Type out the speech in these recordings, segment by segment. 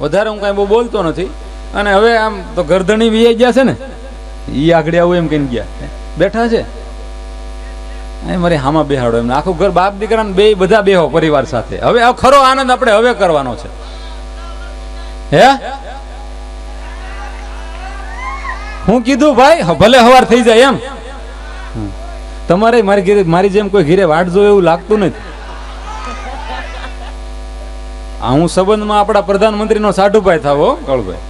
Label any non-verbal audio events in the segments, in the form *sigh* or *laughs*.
વધારે હું કાંઈ બહુ બોલતો નથી. અને હવે આમ તો ગરધણી વી ગયા છે ને એ આગળ આવું એમ કહીને ગયા. બેઠા છે? અહીં મારી હામાં બેહાડો એમને. આખું ઘર બાપ દીકરાને બે, બધા બેહો પરિવાર સાથે. હવે ખરો આનંદ આપણે હવે કરવાનો છે. હે? હું કીધું, ભાઈ ભલે હવાર થઈ જાય એમ. તમારે મારી મારી જેમ કોઈ ઘીરે વાટ જોવે એવું લાગતું નથી. આ હું સંબંધમાં આપણા પ્રધાનમંત્રીનો સાઢુભાઈ થાવો કળભાઈ.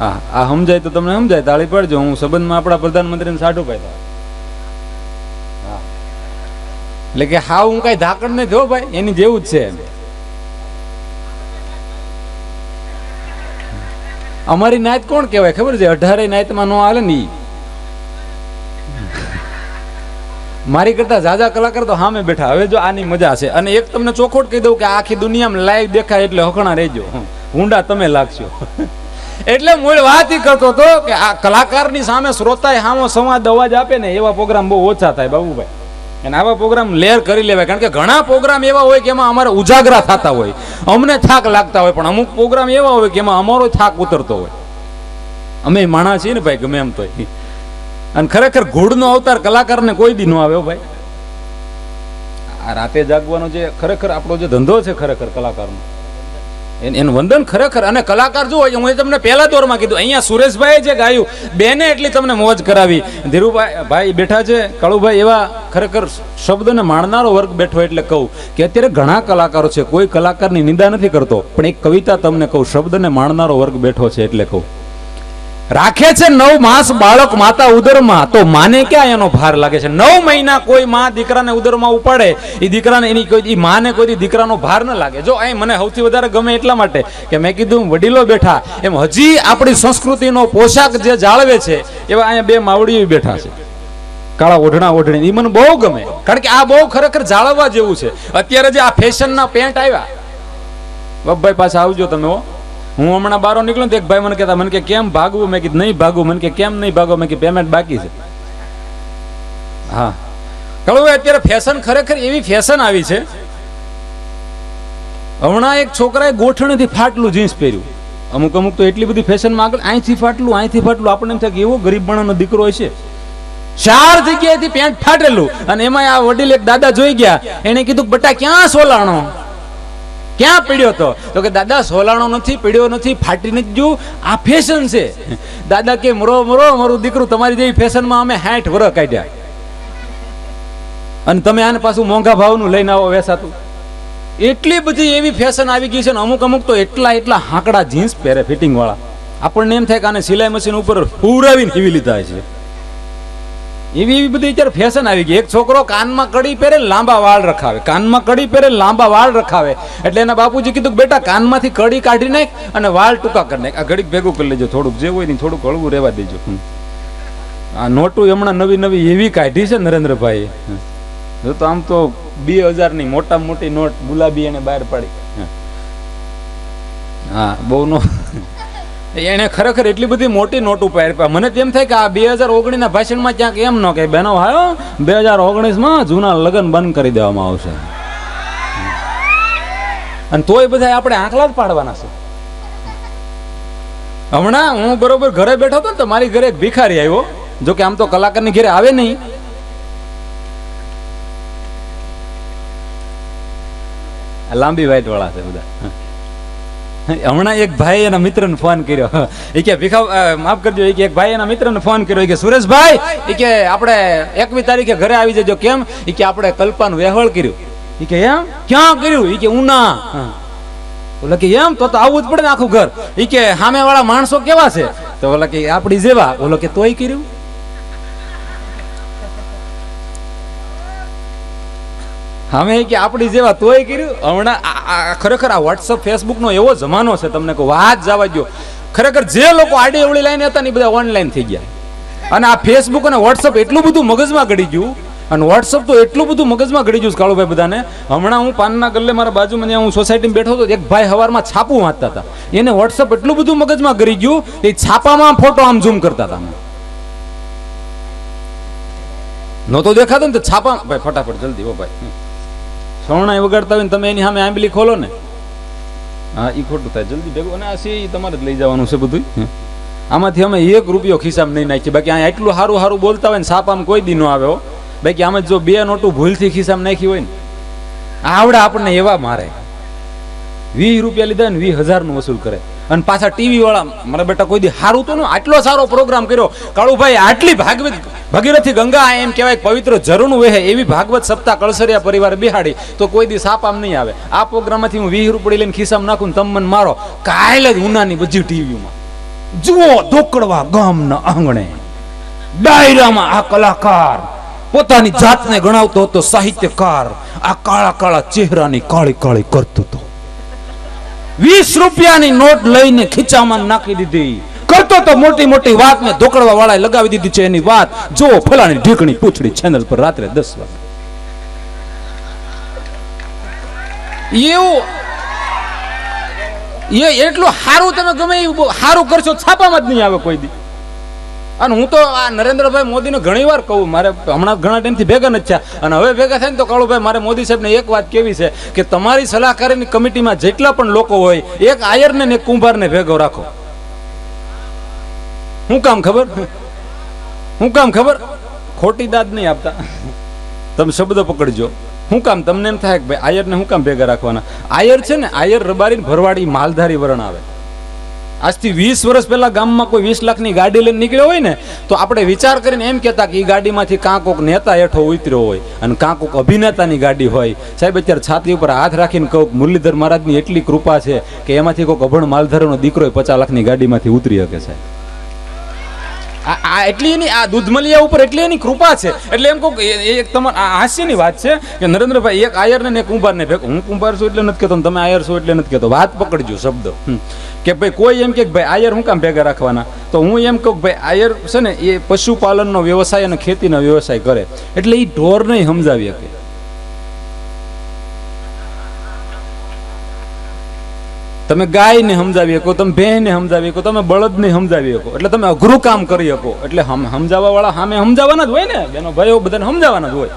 હા આ સમજાય તો તમને સમજાય તાળી પડજો હું સંબંધમાં આપણા પ્રધાનમંત્રીનો સાઢુભાઈ થાવ. એટલે કે હા હું કઈ ધાકડ નથી હો ભાઈ એની જેવું જ છે અમારી નાયત કોણ કહેવાય? ખબર છે? અઢારે નાયતમાં નો હાલે ને ઈ. મારી કરતા ઝાઝા કલાકાર તો સામે બેઠા. હવે જો આની મજા છે. અને એક તમને ચોખોટ કહી દઉં કે આખી દુનિયામાં લાઈવ દેખાય એટલે હકણા રહેજો. ઊંડા તમે લાગશો. *laughs* એટલે મૂળ વાત ઈ કરતો હતો કે આ કલાકારની સામે શ્રોતાએ સામો સંવાદ અવાજ આપે ને એવા પ્રોગ્રામ બહુ ઓછા થાય બાબુભાઈ. અને આવા પ્રોગ્રામ લેર કરી લેવાય. કારણ કે ઘણા પ્રોગ્રામ એવા હોય કે એમાં અમારે ઉજાગરા થતા હોય. અમને થાક લાગતા હોય, પણ અમુક પ્રોગ્રામ એવા હોય કે એમાં અમારો થાક ઉતરતો હોય. અમે માણસ છીએ ને ભાઈ, ગમે એમ તો અને ખરેખર ઘોડનો અવતાર કલાકારને કોઈ દી ન આવ્યો ભાઈ. આ રાતે જાગવાનો જે ખરેખર આપણો જે ધંધો છે ખરેખર કલાકારનો. એન- વંદન ખરેખર અને કલાકાર જુઓ હું તમને પહેલા દોરમાં કીધું, અહીંયા સુરેશભાઈ જે ગાયું, બેને એટલી તમને મોજ કરાવી. ધીરુભાઈ, ભાઈ બેઠા છે, કાળુભાઈ એવા ખરેખર શબ્દને માણનારો વર્ગ બેઠો એટલે કહું કે અત્યારે ઘણા કલાકારો છે, કોઈ કલાકારની નિંદા નથી કરતો, પણ એક કવિતા તમને કહું, શબ્દને માણનારો વર્ગ બેઠો છે એટલે કહું. રાખે છે નવ માસ બાળક માતા ઉદરમાં. તો માને ક્યાં એનો ભાર લાગે છે? નવ મહિના કોઈ માં દીકરાને ઉદરમાં ઉપાડે એ દીકરાને એની કોઈ માને કોઈ દીકરાનો ભાર ન લાગે. જો અહીં મને સૌથી વધારે ગમે એટલા માટે કે મેં કીધું વડીલો બેઠા, એમ હજી આપણી સંસ્કૃતિનો પોશાક જે જાળવે છે, એવા અહીંયા બે માવડીઓ બેઠા છે. કાળા ઓઢણા ઓઢણી એ મને બહુ ગમે. કારણ કે આ બહુ ખરેખર જાળવવા જેવું છે. અત્યારે જે આ ફેશનના પેન્ટ આવ્યા બબ્બાઈ પાછા આવજો તમે હો. હું હમણાં બારો નીકળ્યો ને એક ભાઈ મને કહેતા, મને કે કેમ ભાગવું? મેં કીધું, નહીં ભાગવું. મને કે, કેમ નહીં ભાગો મેં કે પેમેન્ટ બાકી છે. હા. કહું અત્યારે ફેશન ખરેખર એવી ફેશન આવી છે. હમણાં એક છોકરાએ ગોઠણીથી ફાટલું જીન્સ પહેર્યું. અમુક અમુક તો એટલી બધી ફેશનમાં આગળ અહીંથી ફાટલું અહીંથી ફાટલું. આપણને એમ થાય કે એવો ગરીબ માણસનો દીકરો હશે. ચાર જગ્યાએથી પેન્ટ ફાટેલું. અને એમાં આ વડીલ એક દાદા જોઈ ગયા. એને કીધું, બટા, ક્યાં સોલાણો? ક્યાં પીડ્યો હતો તો કે દાદા, સોલાણો નથી, પીડ્યો નથી, ફાટી નથી ગયું. આ ફેશન છે. દાદા કે, મરો મરો, મારું દીકરું તમારી જેવી ફેશનમાં અમે હાઠ વર કાઢ્યા. અને તમે આને પાછું મોંઘા ભાવનું લઈને આવો વેસાતું. એટલી બધી એવી ફેશન આવી ગઈ છે ને અમુક અમુક તો એટલા એટલા હાંકડા જીન્સ પહેરે ફિટિંગવાળા આપણને એમ થાય કે આને સિલાઈ મશીન ઉપર પૂરાવીને સીવી લીધા છે. એવી એવી બધી અત્યારે ફેશન આવી ગઈ. એક છોકરો કાનમાં કડી પહેરે લાંબા વાળ રખાવે. કાનમાં કડી પહેરે લાંબા વાળ રખાવે. એટલે એના બાપુજી કીધું બેટા, કાનમાંથી કડી કાઢી નાખ અને વાળ ટૂંકા કરી નાખ. આ ઘડીક ભેગું કરી લેજો. થોડુંક જે હોય ને થોડુંક હળવું રહેવા દેજો. આ નોટું હમણાં નવી નવી એવી કાઢી છે નરેન્દ્રભાઈ જો તો આમ તો બે હજારની મોટા મોટી નોટ ગુલાબી એને બહાર પાડી. હા, બહુ નો એને ખરેખર એટલી બધી મોટી નોટ ઉપાડી મને તેમ થાય કે આ બે હજાર ઓગણીસના ભાષણમાં ક્યાંક એમ ન કે બેનો હાયો બે હજાર ઓગણીસમાં જૂના લગ્ન બંધ કરી દેવામાં આવશે. અને તોય બધા આપણે આંકલા જ પાડવાના છે. હમણાં હું બરોબર ઘરે બેઠો હતો ને તો મારી ઘરે એક ભિખારી આવ્યો, જો કે આમ તો કલાકારની ઘરે આવે નહીં. લાંબી વાઈટ વાળા છે બધા. હમણાં એક ભાઈ એના મિત્રને ફોન કર્યો. એ કે ભીખા માફ કરજો. એ કે એક ભાઈ એના મિત્રને ફોન કર્યો. કે, સુરેશભાઈ! એ કે, આપણે એકવી તારીખે ઘરે આવી જજો. કેમ? એ કે, આપણે કલ્પાનું વેહળ કર્યું. એ કે, એમ? ક્યાં કર્યું? એ કે, ઉના. ઓલા કે, એમ? તો તો આવવું જ પડે ને આખું ઘર. એ કે સામે વાળા માણસો કેવા છે? તો ઓલા કે, આપણી જેવા. ઓલો કે, તોય કર્યું? અમે કે આપણી જેવા તોય કર્યું? હમણાં ખરેખર આ વોટ્સઅપ ફેસબુકનો એવો જમાનો છે, તમને કહું વાત જવા દો ખરેખર જે લોકો આડી અવળી લાઈને હતા ને બધા ઓનલાઈન થઈ ગયા. અને આ ફેસબુક અને વોટ્સઅપ એટલું બધું મગજમાં ગળી ગયું. અને વોટ્સઅપ તો એટલું બધું મગજમાં ગળી ગયું કાળુભાઈ બધાને. હમણાં હું પાનના ગલ્લે મારા બાજુમાં જ્યાં હું સોસાયટીમાં બેઠો હતો, એક ભાઈ હવારમાં છાપું વાંચતા હતા. એને વોટ્સઅપ એટલું બધું મગજમાં ગળી ગયું એ છાપામાં ફોટો આમ ઝૂમ કરતા હતા નહોતો દેખાતો ને તો છાપા ભાઈ, ફટાફટ, જલ્દી, ઓ ભાઈ. સવણાઈ વગાડતા હોય ને તમે એની સામે આંબલી ખોલો ને. હા એ ખોટું થાય. જલ્દી ભેગું. અને આ સી તમારે જ લઈ જવાનું છે બધું આમાંથી અમે એક રૂપિયો ખિસ્સામાં નહીં નાખીએ. બાકી અહીંયા એટલું સારું સારું બોલતા હોય ને સાપ આમ કોઈ દી ન આવે બાકી આમાં જો બે નોટું ભૂલથી ખિસ્સામાં નાખી હોય ને, આવડે આપણને એવા મારે. વીસ રૂપિયા લીધા ને વીસ હજારનું વસૂલ કરે. અને પાછા ટીવી વાળા મારા બેટા, કોઈ દી સારું તો આટલો સારો પ્રોગ્રામ કર્યો. કાળુભાઈ, આટલી ભાગવત, ભગીરથી ગંગા એમ કહેવાય પવિત્ર ઝરણું વહે એવી ભાગવત સપ્તાહ કળસરિયા પરિવાર બિહાડી, તો કોઈ દી સાપ આમ નહીં આવે. આ પ્રોગ્રામમાંથી હું વીસ રૂપડી લઈને ખિસ્સામાં નાખું તમ મને મારો. કાલે જ ઉનાની બધી ટીવીમાં જુઓ ધોકડવા ગામના આંગણે. ડાયરામાં આ કલાકાર, પોતાની જાતને ગણાવતો હતો સાહિત્યકાર. આ કાળા કાળા ચહેરાની કાળી કાળી કરતો હતો. વીસ રૂપિયાની નોટ લઈને ખીચામાં નાખી દીધી. કરતો તો મોટી મોટી વાત મેં ધોકડવા વાળાએ લગાવી દીધી છે એની વાત. જો ફલાણી ઢીકણી પૂછડી ચેનલ પર રાત્રે દસ વાગે. એવું. એ એટલું સારું તમે ગમે એવું સારું કરશો, છાપામાં જ નહીં આવે કોઈ દી. અને હું તો આ નરેન્દ્રભાઈ મોદીને ઘણી વાર કહું, મારે હમણાં ઘણા ટાઈમથી ભેગા નથી થયા. અને હવે ભેગા થાય ને તો કાળુભાઈ, મારે મોદી સાહેબને એક વાત કેવી છે કે તમારી સલાહકારીની કમિટીમાં જેટલા પણ લોકો હોય, એક આયરને ને એક કુંભારને ભેગો રાખો. શું કામ ખબર? શું કામ ખબર? ખોટી દાદ નહીં આપતા. તમે શબ્દ પકડજો. શું કામ, તમને એમ થાય કે ભાઈ આયરને શું કામ ભેગા રાખવાના? આયર છે ને, આયર રબારીને ભરવાડી માલધારી વરણ આવે. આજથી વીસ વર્ષ પહેલાં ગામમાં કોઈ વીસ લાખની ગાડી લઈને નીકળ્યો હોય ને, તો આપણે વિચાર કરીને એમ કહેતા કે એ ગાડીમાંથી કાં કોક નેતા હેઠો ઉતર્યો હોય અને કાં કોક અભિનેતાની ગાડી હોય. સાહેબ, અત્યારે છાતી ઉપર હાથ રાખીને કહું મુરલીધર મહારાજની એટલી કૃપા છે કે એમાંથી કોઈક અભણ માલધારનો દીકરો પચાસ લાખની ગાડીમાંથી ઉતરી શકે છે. આ એટલી એની આ દૂધમલિયા ઉપર એટલી એની કૃપા છે. એટલે એમ કહું એક તમારે હાસ્યની વાત છે કે નરેન્દ્રભાઈ એક આયરને એક કુંભારને ભેગો હું કુંભાર છું એટલે નથી કહેતો તમે આયર છો એટલે નથી કહેતો વાત પકડજો શબ્દ. કે ભાઈ કોઈ એમ કે ભાઈ આયર હું કામ ભેગા રાખવાના? તો હું એમ કહું ભાઈ આયર છે ને એ પશુપાલનનો વ્યવસાય અને ખેતીનો વ્યવસાય કરે. એટલે એ ઢોર નહીં સમજાવી શકે. તમે ગાયને સમજાવી શકો, તમે ભેંને સમજાવી શકો, તમે બળદને સમજાવી શકો. એટલે તમે અઘરું કામ કરી શકો. એટલે સમજાવવા સામે સમજાવવાના જ હોય ને. બેનો ભાઈઓ બધાને સમજાવવાના જ હોય.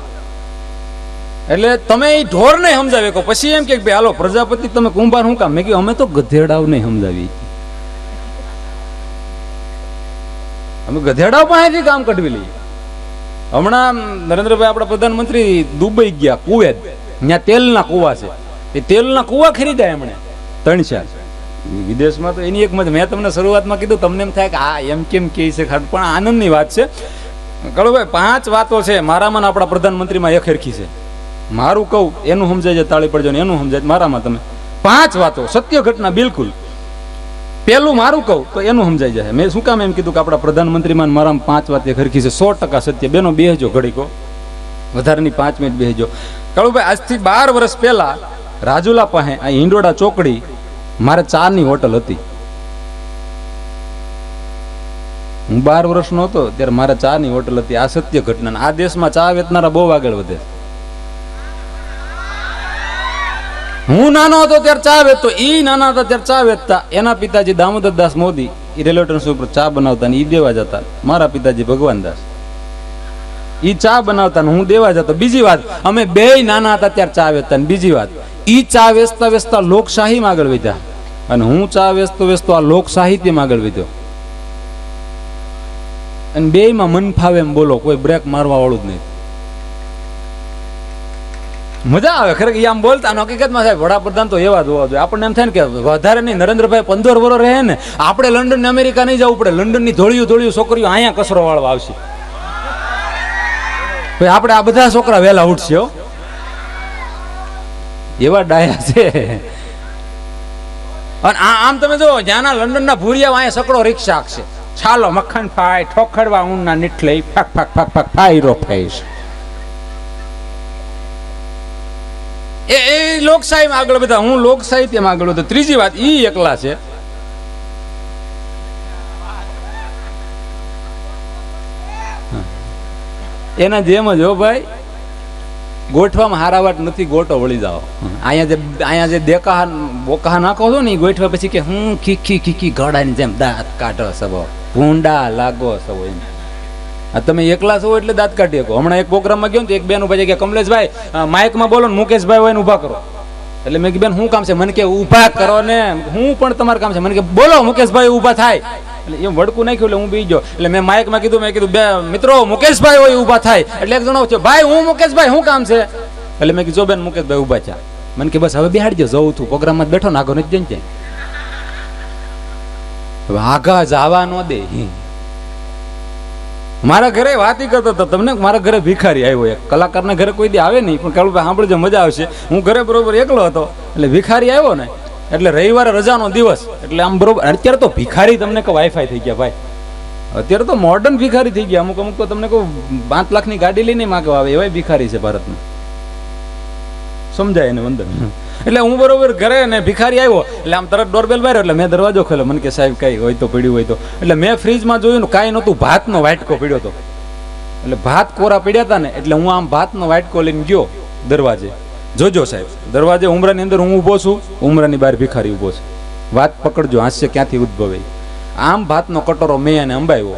એટલે તમે એ ઢોરને સમજાવી શકો. પછી એમ કે હાલો, પ્રજાપતિ, તમે કુંભાર શું કામ? મેં કહ્યું અમે તો ગધેડાઓને સમજાવી. અમે ગધેડાઓ પાસેથી કામ કઢવી લઈએ હમણાં નરેન્દ્રભાઈ આપણા પ્રધાનમંત્રી દુબઈ ગયા, કુવેત. ત્યાં તેલના કુવા છે. એ તેલના કુવા ખરીદ્યા એમણે. ત્રણ ચાર. વિદેશમાં તો એની એક મેં તમને શરૂઆતમાં કીધું, તમને એમ થાય કે આ એમ કેમ કે છે ખાલી પણ આનંદની વાત છે. કળુભાઈ, પાંચ વાતો છે. મારામાં આપણા પ્રધાનમંત્રીમાં એક હરખી છે. મારું કહું, એનું સમજાય છે, તાળી પડજો ને એનું સમજાય મારામાં તમે. પાંચ વાતો, સત્ય ઘટના, બિલકુલ. પેલું મારું કહું, તો એનું સમજાઈ જાય મેં શું કામ એમ કીધું કે આપણા પ્રધાનમંત્રીમાં મારા પાંચ વાત એ ખરખી છે. સો ટકા સત્ય. બેનો બેહજો ઘડીકો. વધારેની પાંચ મિનિટ બેહજો. કાળુભાઈ, આજથી બાર વર્ષ પહેલા રાજુલા પાસે આ હિંડોળા ચોકડી મારે ચાની હોટલ હતી. હું બાર વર્ષનો હતો ત્યારે મારે ચાની હોટલ હતી. આ સત્ય ઘટના આ દેશમાં ચા વેચનારા બહુ આગળ વધે. હું નાનો હતો ત્યારે ચા વેચતો એ નાના હતા ત્યારે ચા વેચતા. એના પિતાજી દામોદર દાસ મોદી એ રેલવે સ્ટેશન ઉપર ચા બનાવતા ને એ દેવા જતા. મારા પિતાજી ભગવાન દાસ. ઈ ચા બનાવતા હું દેવા જતો. બીજી વાત, અમે બે નાના હતા ત્યારે ચા વેચતા બીજી વાત, ઈ ચા વેચતા વેચતા લોકશાહીમાં આગળ વધ્યા. અને હું ચા વેચતો વેચતો આ લોક સાહિત્યમાં આગળ વધ્યો. અને બેયમાં મન ફાવે એમ બોલો, કોઈ બ્રેક મારવા વાળું જ નહીં. મજા આવે, ખરેખર આમ બોલતા હકીકતમાં સાહેબ, વડાપ્રધાન તો એવા જ હોવા જોઈએ. આપણને એમ થાય ને કે વધારે નહીં, નરેન્દ્રભાઈ પંદર વર્ષ રહે ને, આપણે લંડન ને અમેરિકા નહીં જવું પડે. લંડનની ધોળિયું ધોળિયું છોકરીઓ અહીંયા કસરો વાળવા આવશે. આપણે આ બધા છોકરા વહેલા ઉઠશે એવા ડાયા છે. અને આ આમ તમે જો જ્યાંના લંડનના ભૂરિયા અહીંયા સકડો રિક્ષા છે. છાલો મખણ ફાય, ઠોખડવા ઊનના નીઠલે ફાક ફાક ફાક ફાક ફાયરો ફાઈશ એ એ લોકશાહીમાં આગળ બધા હું લોકશાહિત્યમાં આગળ તો ત્રીજી વાત, ઈ એકલા છે. એના જેમ જ હો ભાઈ. ગોઠવામાં હારાવાટ નથી, ગોટો વળી જાઓ. અહીંયા જે અહીંયા જે દેકા બોકા નાખો છો ને એ ગોઠવા પછી કે હું ખીખી ખીખી ઘોડાની જેમ દાંત કાઢો સબો ભૂંડા લાગો સબો એમ. આ તમે એકલા છો એટલે દાંત કાઢી શકો. હમણાં એક પ્રોગ્રામમાં ગયો ને એક બેન ઊભા કે કમલેશભાઈ માઇકમાં બોલો ને, મુકેશભાઈ હોય ને ઊભા કરો. એટલે મેં કીધું, બેન શું કામ છે? મને કે, ઊભા કરો ને. હું પણ તમારું કામ છે. મને કે, બોલો, મુકેશભાઈ, ઊભા થાય. એટલે એ વડકું નાખ્યું એટલે હું બી ગયો. એટલે મેં માઇકમાં કીધું, મેં કીધું, બે, મિત્રો, મુકેશભાઈ હોય ઊભા થાય. એટલે એક જણો છે, ભાઈ, હું મુકેશભાઈ, શું કામ છે? એટલે મેં કીધું બેન મુકેશભાઈ ઊભા છે. મને કે, બસ, હવે બેહાડજો જવું છું. પ્રોગ્રામમાં બેઠો ને આગળ નથી જઈને આગા જવા ન દે. મારા ઘરે વાત કરતો હતો. તમને મારા ઘરે ભિખારી આવ્યો. એક કલાકારના ઘરે કોઈ દી આવે નહીં, પણ કાળું સાંભળજો, મજા આવશે. હું ઘરે બરોબર એકલો હતો, એટલે ભિખારી આવ્યો ને એટલે રવિવારે રજાનો દિવસ. એટલે આમ બરોબર અત્યારે તો ભિખારી તમને કહું વાઈફાઈ થઈ ગયા, ભાઈ. અત્યારે તો મોડર્ન ભિખારી થઈ ગયા. અમુક અમુક તો તમને કહું, પાંચ લાખની ગાડી લઈને માગવા આવે, એવાય ભિખારી છે ભારતમાં સમજાય એને વંદન. એટલે હું બરોબર ઘરે ને ભિખારી આવ્યો. એટલે આમ તરત ડોરબેલ માર્યો, એટલે મેં દરવાજો ખોલ્યો. મને કે સાહેબ, કઈ હોય તો પડ્યું હોય તો. એટલે મેં ફ્રીજમાં જોયું ને કાંઈ નહોતું, ભાતનો વાટકો પડ્યો હતો. એટલે ભાત કોરા પડ્યા હતા ને, એટલે હું આમ ભાતનો વાટકો લઈને ગયો દરવાજે. જોજો સાહેબ, દરવાજે ઉમરાની અંદર હું ઊભો છું, ઉમરાની બહાર ભિખારી ઊભો છે. વાત પકડજો, હાસ્ય ક્યાંથી ઉદ્ભવે? આમ ભાતનો કટોરો મેં એને અંબાવ્યો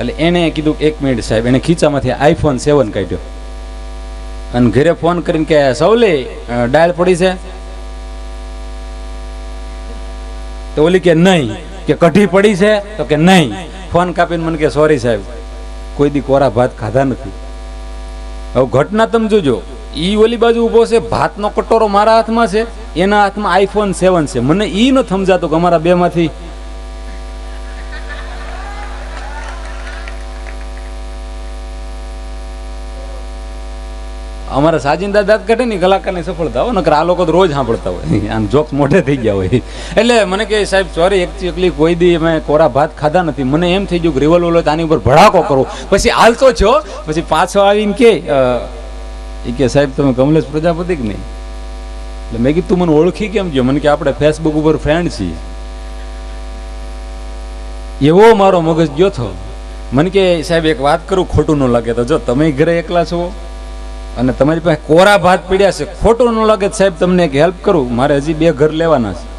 એટલે એને કીધું એક મિનિટ સાહેબ, એને ખીચામાંથી આઈફોન સેવન કાઢ્યો. અને ઘરે ફોન કરીને કે સૌલે ડાયલ પડી છે? તો ઓલી કે, નહીં. કે, કઢી પડી છે? તો કે, નહીં. ફોન કાપીને મને કે, સોરી સાહેબ, કોઈ દી કોરા ભાત ખાધા નથી. હવે ઘટના તમે જોજો. ઈ ઓલી બાજુ ઊભો છે, ભાતનો કટોરો મારા હાથમાં છે, એના હાથમાં આઈફોન સેવન છે. મને એ ન સમજાતો કે અમારા બે માંથી અમારા સાજીન દાદા કાઢે ને કલાકારની સફળતા હોય, નકર આ લોકો તો રોજ સાંભળતા હોય. આમ જોક મોઢે થઈ ગયા હોય. એટલે મને કે સાહેબ સોરી એકલી કોઈ દી મેં કોરા ભાત ખાધા નથી. મને એમ થઈ ગયું કે રિવોલ્વર હોય આની ઉપર ભડાકો કરો. પછી હાલતો છો પછી પાછો આવીને કે ઈ કે, સાહેબ, તમે કમલેશ પ્રજાપતિ કે નહીં? એટલે મેં કીધું મને ઓળખી કેમ ગયો મને કે આપણે ફેસબુક ઉપર ફ્રેન્ડ છીએ. એવો મારો મગજ ગયો થો મને કે, સાહેબ, એક વાત કરું, ખોટું ન લાગે તો જો, તમે ઘરે એકલા છો? અને તમારી પાસે કોરા ભાત પીડ્યા છે? ખોટું ન લાગે સાહેબ, તમને એક હેલ્પ કરું. મારે હજી બે ઘર લેવાના છે.